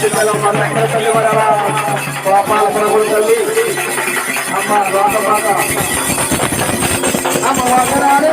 చిత్తలమ్మ లెక్కల తల్లి వరవ గోపాల ప్రభుల తల్లి అమ్మ లోకమాత అమ్మ వందనాలే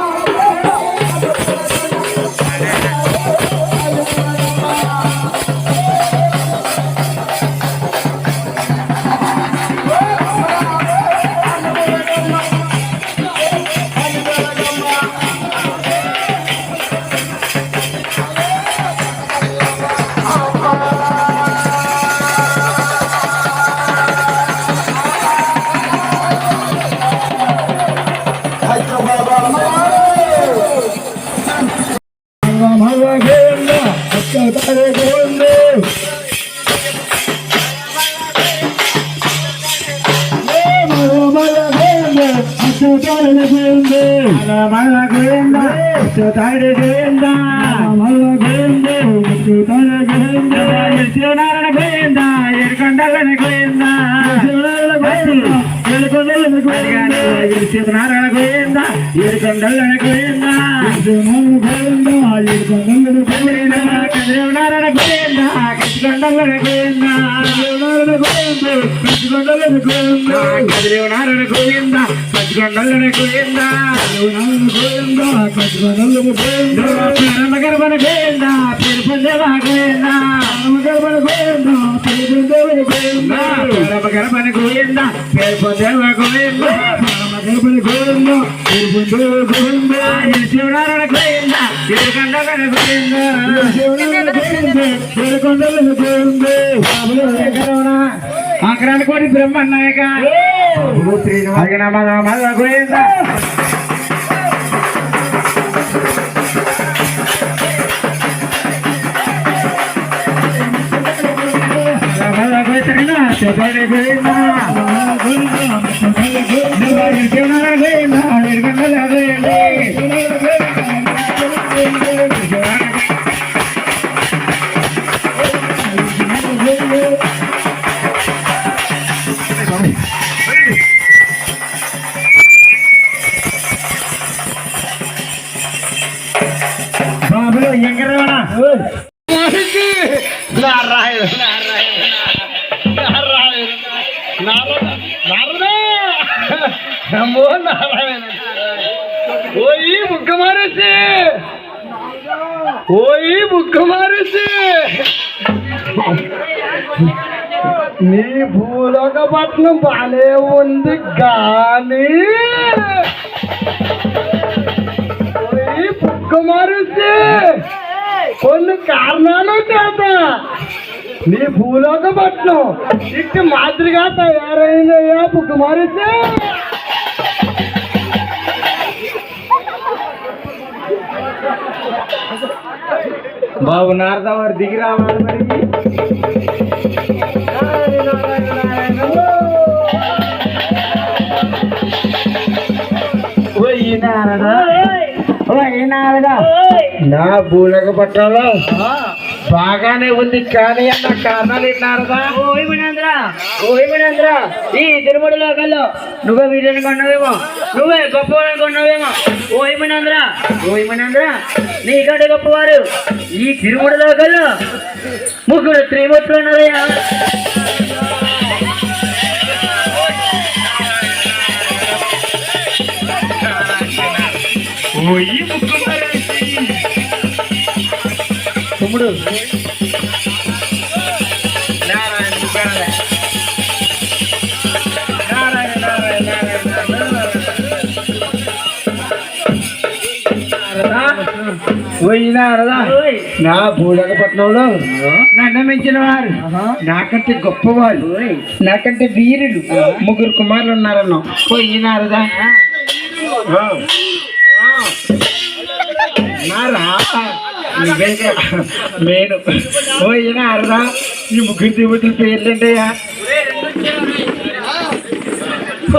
జగ తల్లి ఓ రామ నారాయణ గోవిందా ఏడుకొండలను గోవిందా నారాయణ గోవిందా కచ్చికొండలను గోవిందా కదిలేవు గోవిందా కచ్చికొండలను గోవిందా ప్రేమ గర్భన గోవిందా పేరు పొందేవా గోవిందా. గర్భన గోవిందా పేరు పొందేవా గోవిందా ప్రేమ గర్భన గోవిందా పేరు శివనారాయణ ఆగ్రాని కోటి బ్రహ్మన్నాయక గోవిందా. நாடு ఓయి బుక్క మారేసి ఓయి బుక్క మారేసి నీ భూలోకపట్నం బానే ఉంది కానీ ఓయి బుక్క మారేసి కారణాలు చేత నీ భూలోక పట్నం ఇట్టి మాదిరిగా తయారైందయ్యా బుక్ బాబు నారదా వారు దిగి రావాలి మరి ఓయ్ నారదా ఓయ్ నారదా నా భూలోక పట్నంలో బాగానే ఉంది కానీ అన్న కారణాలు ఏంటి నారదా ఓయ్ మనేంద్ర ఓయ్ మనేంద్ర ఈ తిరుమలలో కల్లో నువ్వే వీడియోని కొన్నావేమో నువ్వే గొప్పవాళ్ళని కొన్నావేమో ఓయ్ మనేంద్ర ఓయ్ మనేంద్ర నీకంటే గొప్పవారు ఈ తిరుమలలో కల్లో ముగ్గురు త్రిమూర్తులు ఉన్నారయ్యా? తమ్ముడు నారాయణ ఓయ్ నారదా ఓయ్. నా భూలోక పట్నంలో నన్ను మించిన వారు. నాకంటే గొప్పవాళ్ళు నాకంటే వీరులు. ముగ్గురు కుమారులు ఉన్నారన్నావు పోయి నారదా నారా నేను. పోయి నారదా ఈ ముగ్గురు దేవతల పేర్లేంటయ్యా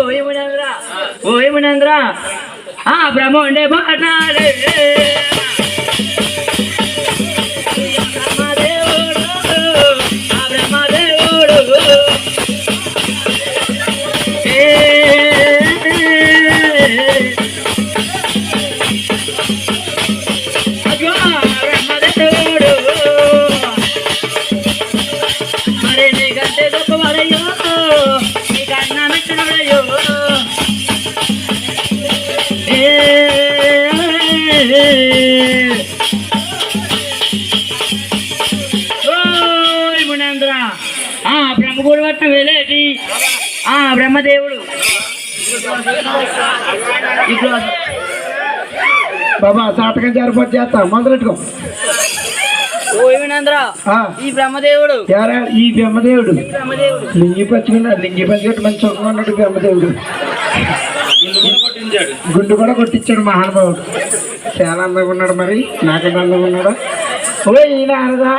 ఓయ్ మనేంద్ర. ఓయ్ మనేంద్ర. ఆ బ్రహ్మండే బాటాలే బాబా సాటకం జారిపోతే చేస్తా. మొదలెట్టుకో ఈ బ్రహ్మదేవుడు. ఎవరా ఈ బ్రహ్మదేవుడు. లింగి పచ్చుకున్నాడు లింగి పచ్చుకట్టు మంచి చదువుకున్నాడు బ్రహ్మదేవుడు. గుండు కూడా కొట్టించాడు మహానుభావుడు. చాలా అందంగా ఉన్నాడు మరి. నాకంటే అందంగా ఉన్నాడా? ఓ ఈయన ఆరదా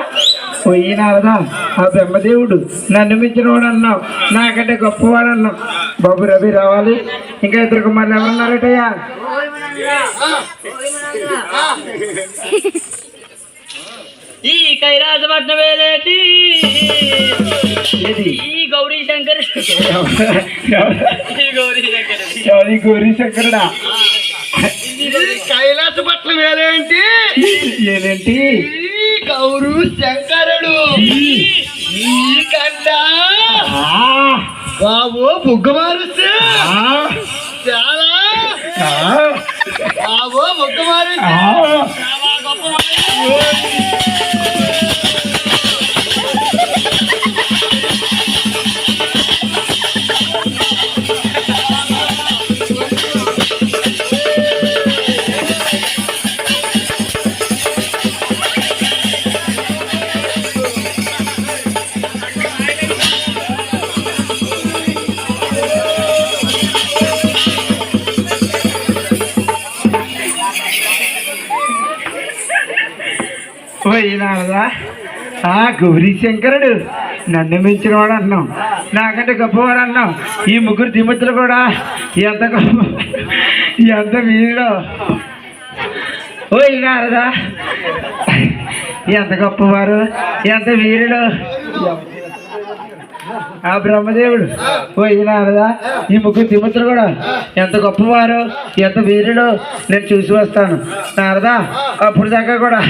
ఓ ఈయన ఆరదా ఆ బ్రహ్మదేవుడు నన్ను మించిన వాడు అన్నావు నాకంటే గొప్పవాడు అన్నావు బాబు రవి రావాలి. ఇంకా ఇద్దరు కుమారులు ఎవరున్నారటయ్యా ఈ కైలాసపట్నం వేలేటి. ఈ గౌరీ శంకర్. ఈ గౌరీ గౌరీ శంకరుడా? కైలాస పట్ల వేలేంటి? ఏదేంటి గౌరు శంకరుడు. నీకంట ఆ, బాబు బుగ్గ మారుస్తే ఆ, చాలా ఆ, బాబు బుగ్గ మారుస్తే ఆ. చాలా గొప్పవాడు. పోయినారదా ఆ గౌరీ శంకరుడు నన్ను మించిన వాడు అన్నాం నాకంటే గొప్పవాడు అన్నాం ఈ ముగ్గురు దిమతులు కూడా ఎంత గొప్ప ఎంత వీరుడు. నారదా ఎంత గొప్పవారు ఎంత వీరుడు. ఆ బ్రహ్మదేవుడు పోయినారదా ఈ ముగ్గురు తిమ్మతులు కూడా ఎంత గొప్పవారు ఎంత వీరుడు నేను చూసి వస్తాను. నారదా అప్పుడు దాకా కూడా